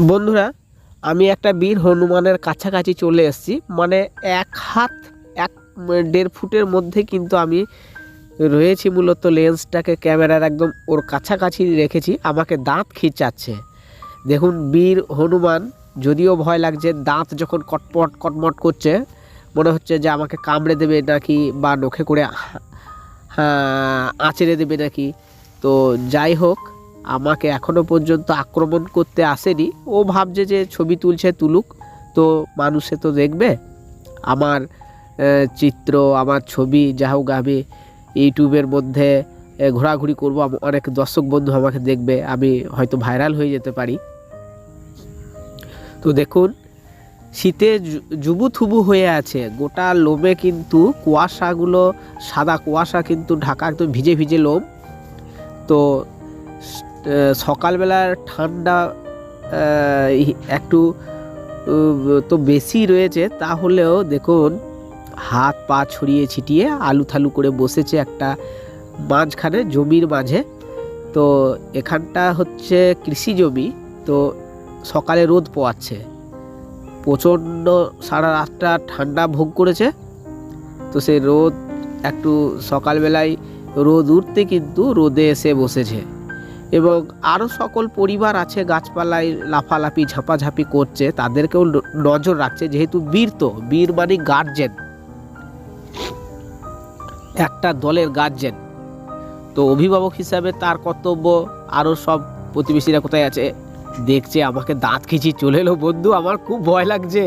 বন্ধুরা, আমি একটা বীর হনুমানের কাছাকাছি চলে এসেছি। মানে এক হাত, এক দেড় ফুটের মধ্যে কিন্তু আমি রয়েছি মূলত লেন্সটাকে, ক্যামেরার একদম ওর কাছাকাছি রেখেছি। আমাকে দাঁত খিচাচ্ছে। দেখুন, বীর হনুমান, যদিও ভয় লাগছে, দাঁত যখন কটমট কটমট করছে, মনে হচ্ছে যে আমাকে কামড়ে দেবে নাকি বা নখে করে আঁচড়ে দেবে নাকি। তো যাই হোক আমাকে এখনও পর্যন্ত আক্রমণ করতে আসেনি। ও ভাবছে যে ছবি তুলছে তুলুক। তো মানুষে তো দেখবে। আমার চিত্র, আমার ছবি, যা হোক আমি ইউটিউবের মধ্যে ঘোরাঘুরি করব। অনেক দর্শক বন্ধু আমাকে দেখবে। আমি হয়তো ভাইরাল হয়ে যেতে পারি। তো দেখুন, শীতে জু- জুবুথুবু হয়ে আছে। গোটা লোমে কিন্তু কুয়াশাগুলো, সাদা কুয়াশা কিন্তু ঢাকা একদম ভিজে ভিজে লোম। তো সকালবেলার ঠান্ডা একটু তো বেশি রয়েছে, তাহলেও দেখুন, হাত পা ছড়িয়ে ছিটিয়ে আলু থালু করে বসেছে একটা মাঝখানে, জমির মাঝে। তো এখানটা হচ্ছে কৃষি জমি, তো সকালে রোদ পোয়াচ্ছে। প্রচণ্ড সারা রাতটা ঠান্ডা ভোগ করেছে। তো সেই রোদ একটু সকালবেলায় রোদ উঠতে কিন্তু রোদে এসে বসেছে। এবং আরও সকল পরিবার আছে গাছপালায় লাফালাফি, ঝাপাঝাপি করছে, তাদেরকেও নজর রাখছে, যেহেতু বীর তো, বীর মানে গার্জেন একটা দলের গার্জেন তো অভিভাবক হিসাবে তার কর্তব্য আরও সব প্রতিবেশীরা কোথায় আছে, দেখছে, আমাকে দাঁত খিচি চলে এলো, বন্ধু, আমার খুব ভয় লাগছে।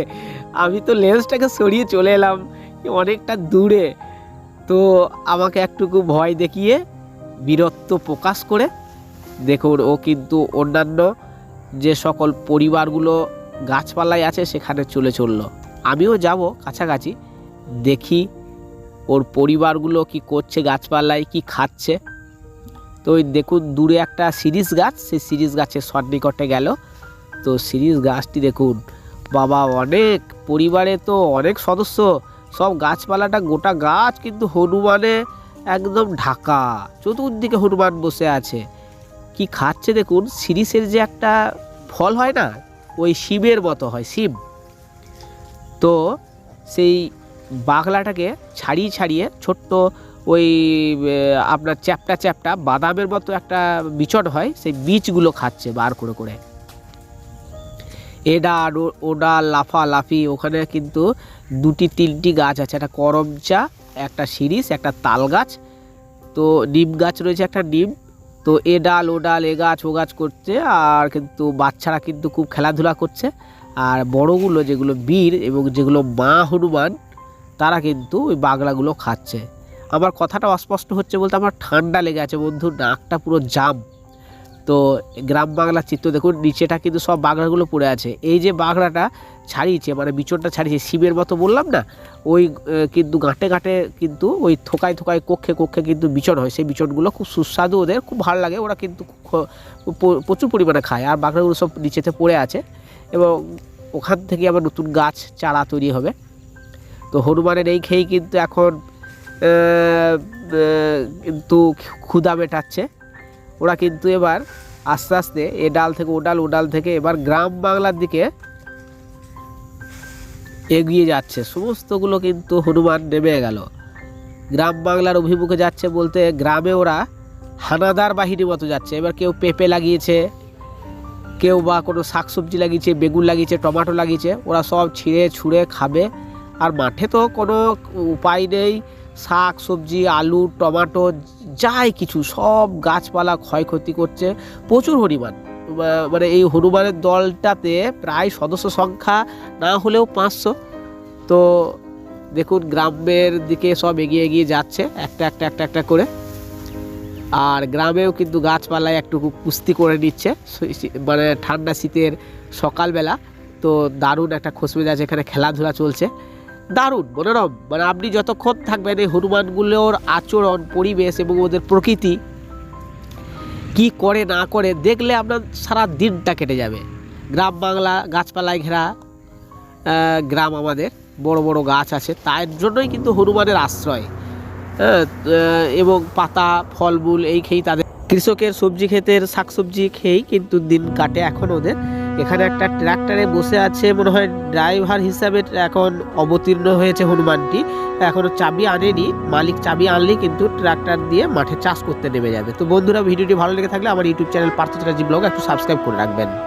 আমি তো লেন্সটাকে সরিয়ে চলে এলাম অনেকটা দূরে। তো আমাকে একটুকু ভয় দেখিয়ে বীরত্ব প্রকাশ করে দেখুন, ও কিন্তু অন্যান্য যে সকল পরিবারগুলো গাছপালায় আছে, সেখানে চলে চলল। আমিও যাব কাছাকাছি, দেখি ওর পরিবারগুলো কি করছে, গাছপালায় কি খাচ্ছে। তো ওই দেখুন, দূরে একটা সিরিজ গাছ, সেই সিরিজ গাছের সন্নিকটে গেল। তো সিরিজ গাছটি দেখুন, বাবা, অনেক পরিবারে তো অনেক সদস্য। সব গাছপালাটা গোটা গাছ কিন্তু হনুমানে একদম ঢাকা, চতুর্দিকে হনুমান বসে আছে। কি খাচ্ছে দেখুন, সিরিসের যে একটা ফল হয় না, ওই শিবের মতো হয়, শিব। তো সেই বাগলাটাকে ছাড়িয়ে ছাড়িয়ে ছোট্ট ওই আপনার চ্যাপটা চ্যাপটা বাদামের মতো একটা বিচন হয়, সেই বীজগুলো খাচ্ছে বার করে করে। এডাল ও- ওডাল লাফা, লাফি, ওখানে কিন্তু দুটি, তিনটি গাছ আছে, একটা করমচা, একটা শিরিষ একটা তাল গাছ। তো নিম গাছ রয়েছে, একটা নিম। তো এ ডাল, ও ডাল, এ গাছ, ও গাছ করছে। আর কিন্তু বাচ্চারা কিন্তু খুব খেলাধুলা করছে। আর বড়গুলো যেগুলো বীর এবং যেগুলো মা হনুমান, তারা কিন্তু ওই বাগলাগুলো খাচ্ছে। আমার কথাটা অস্পষ্ট হচ্ছে বলতে আমার ঠান্ডা লেগে আছে বন্ধু, নাকটা পুরো জাম। তো গ্রাম বাংলার চিত্র দেখুন, নিচেটা কিন্তু সব বাগড়াগুলো পড়ে আছে। এই যে বাগড়াটা ছাড়িয়েছে মানে বিচনটা ছাড়িয়েছে, শিবের মতো বললাম না, ওই কিন্তু গাঁটে গাঁটে কিন্তু ওই থোকায় থোকায় কক্ষে কক্ষে কিন্তু বিচন হয়। সেই বিচনগুলো খুব সুস্বাদু ওদের, খুব ভালো লাগে, ওরা কিন্তু প্রচুর পরিমাণে খায়। আর বাগড়াগুলো সব নিচেতে পড়ে আছে এবং ওখান থেকে আবার নতুন গাছ, চারা তৈরি হবে। তো হনুমানের এই খেয়েই কিন্তু এখন কিন্তু ক্ষুধা মেটাচ্ছে। ওরা কিন্তু এবার আস্তে আস্তে এ ডাল থেকে ও ডাল ও ডাল থেকে এবার গ্রাম বাংলার দিকে এগিয়ে যাচ্ছে। সমস্তগুলো কিন্তু হনুমান নেমে গেল। গ্রাম বাংলার অভিমুখে যাচ্ছে বলতে গ্রামে ওরা হানাদার বাহিনীর মতো যাচ্ছে। এবার কেউ পেঁপে লাগিয়েছে, কেউ বা কোনো শাকসবজি লাগিয়েছে, বেগুন লাগিয়েছে, টমাটো লাগিয়েছে। ওরা সব ছিঁড়ে ছুঁড়ে খাবে। আর মাঠে তো কোনো উপায় নেই। শাক, সবজি, আলু, টমাটো, যাই কিছু, সব গাছপালা ক্ষয়ক্ষতি করছে প্রচুর হনুমান মানে এই হনুমানের দলটাতে প্রায় সদস্য সংখ্যা না হলেও পাঁচশো। তো দেখুন, গ্রামের দিকে সব এগিয়ে এগিয়ে যাচ্ছে একটা একটা একটা একটা করে। আর গ্রামেও কিন্তু গাছপালায় একটু কুস্তি করে নিচ্ছে। মানে ঠান্ডা শীতের সকালবেলা। তো দারুণ একটা খোসমেজাজ এখানে খেলাধুলা চলছে। দারুণ মনোরম মানে আপনি যতক্ষণ থাকবেন এই হনুমানগুলোর আচরণ পরিবেশ এবং ওদের প্রকৃতি কি করে না করে দেখলে আপনার সারা দিনটা কেটে যাবে। গ্রাম বাংলা গাছপালায় ঘেরা গ্রাম আমাদের বড় বড় গাছ আছে তার জন্যই কিন্তু হনুমানের আশ্রয়। হ্যাঁ, এবং পাতা ফলমূল এই খেয়েই তাদের কৃষকের সবজি ক্ষেতের শাকসবজি খেয়েই কিন্তু দিন কাটে এখন ওদের। এখানে একটা ট্রাক্টরে বসে আছে মনে হয় ড্রাইভার হিসাবে এখন অবতীর্ণ হয়েছে হনুমানটি। এখনও চাবি আনেনি, মালিক চাবি আনলেই কিন্তু ট্রাক্টর দিয়ে মাঠে চাষ করতে নেমে যাবে। তো বন্ধুরা, ভিডিওটি ভালো লেগে থাকলে আমার YouTube channel Partha Chatterjee blog একটু সাবস্ক্রাইব করে রাখবেন।